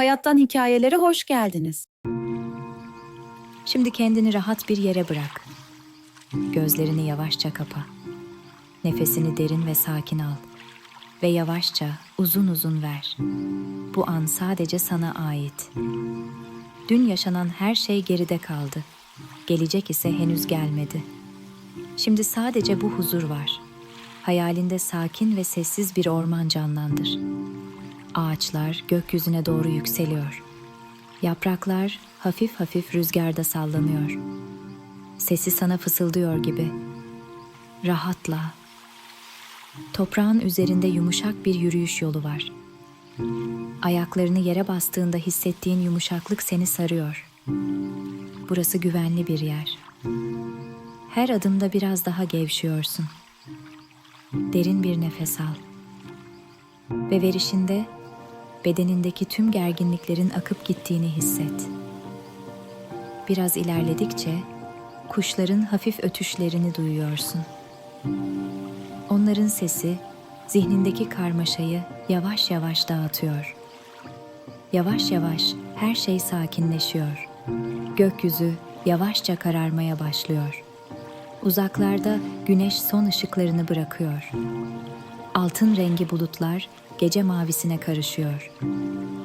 Hayattan hikayelere hoş geldiniz. Şimdi kendini rahat bir yere bırak. Gözlerini yavaşça kapa. Nefesini derin ve sakin al. Ve yavaşça, uzun uzun ver. Bu an sadece sana ait. Dün yaşanan her şey geride kaldı. Gelecek ise henüz gelmedi. Şimdi sadece bu huzur var. Hayalinde sakin ve sessiz bir orman canlandır. Ağaçlar gökyüzüne doğru yükseliyor. Yapraklar hafif hafif rüzgarda sallanıyor. Sesi sana fısıldıyor gibi. Rahatla. Toprağın üzerinde yumuşak bir yürüyüş yolu var. Ayaklarını yere bastığında hissettiğin yumuşaklık seni sarıyor. Burası güvenli bir yer. Her adımda biraz daha gevşiyorsun. Derin bir nefes al. Ve verişinde bedenindeki tüm gerginliklerin akıp gittiğini hisset. Biraz ilerledikçe kuşların hafif ötüşlerini duyuyorsun. Onların sesi zihnindeki karmaşayı yavaş yavaş dağıtıyor. Yavaş yavaş her şey sakinleşiyor. Gökyüzü yavaşça kararmaya başlıyor. Uzaklarda güneş son ışıklarını bırakıyor. Altın rengi bulutlar gece mavisine karışıyor.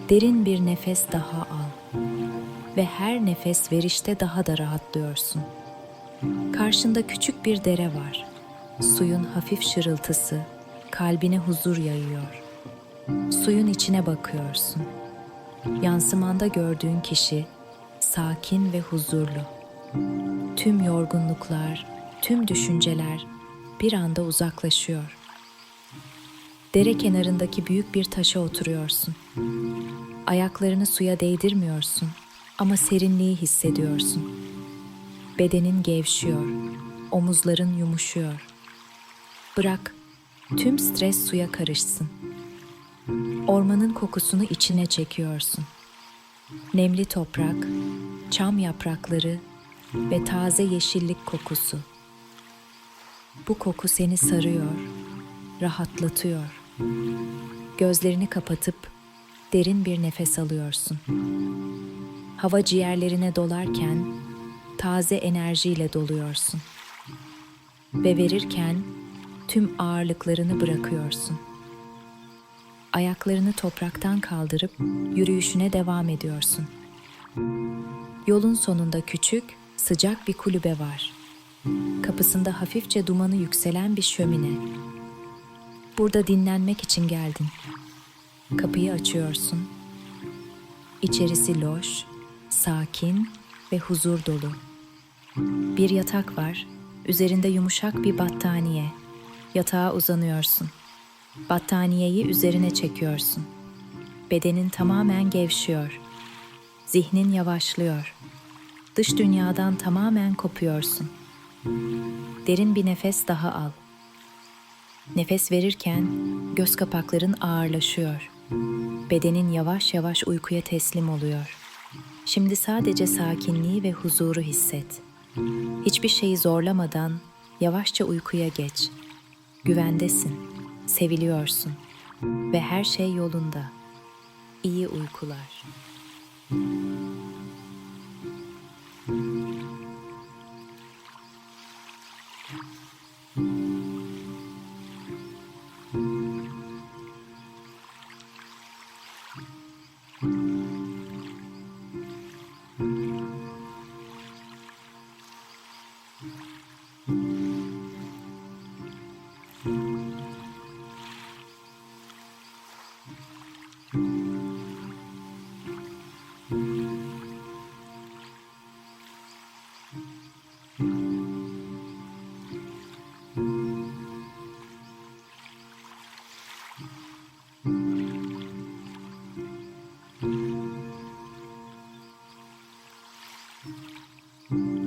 Derin bir nefes daha al. Ve her nefes verişte daha da rahatlıyorsun. Karşında küçük bir dere var. Suyun hafif şırıltısı kalbine huzur yayıyor. Suyun içine bakıyorsun. Yansımanda gördüğün kişi sakin ve huzurlu. Tüm yorgunluklar, tüm düşünceler bir anda uzaklaşıyor. Dere kenarındaki büyük bir taşa oturuyorsun. Ayaklarını suya değdirmiyorsun ama serinliği hissediyorsun. Bedenin gevşiyor, omuzların yumuşuyor. Bırak tüm stres suya karışsın. Ormanın kokusunu içine çekiyorsun. Nemli toprak, çam yaprakları ve taze yeşillik kokusu. Bu koku seni sarıyor, rahatlatıyor. Gözlerini kapatıp derin bir nefes alıyorsun. Hava ciğerlerine dolarken taze enerjiyle doluyorsun. Ve verirken tüm ağırlıklarını bırakıyorsun. Ayaklarını topraktan kaldırıp yürüyüşüne devam ediyorsun. Yolun sonunda küçük, sıcak bir kulübe var. Kapısında hafifçe dumanı yükselen bir şömine. Burada dinlenmek için geldin. Kapıyı açıyorsun. İçerisi loş, sakin ve huzur dolu. Bir yatak var. Üzerinde yumuşak bir battaniye. Yatağa uzanıyorsun. Battaniyeyi üzerine çekiyorsun. Bedenin tamamen gevşiyor. Zihnin yavaşlıyor. Dış dünyadan tamamen kopuyorsun. Derin bir nefes daha al. Nefes verirken göz kapakların ağırlaşıyor. Bedenin yavaş yavaş uykuya teslim oluyor. Şimdi sadece sakinliği ve huzuru hisset. Hiçbir şeyi zorlamadan yavaşça uykuya geç. Güvendesin, seviliyorsun ve her şey yolunda. İyi uykular. thank mm -hmm. you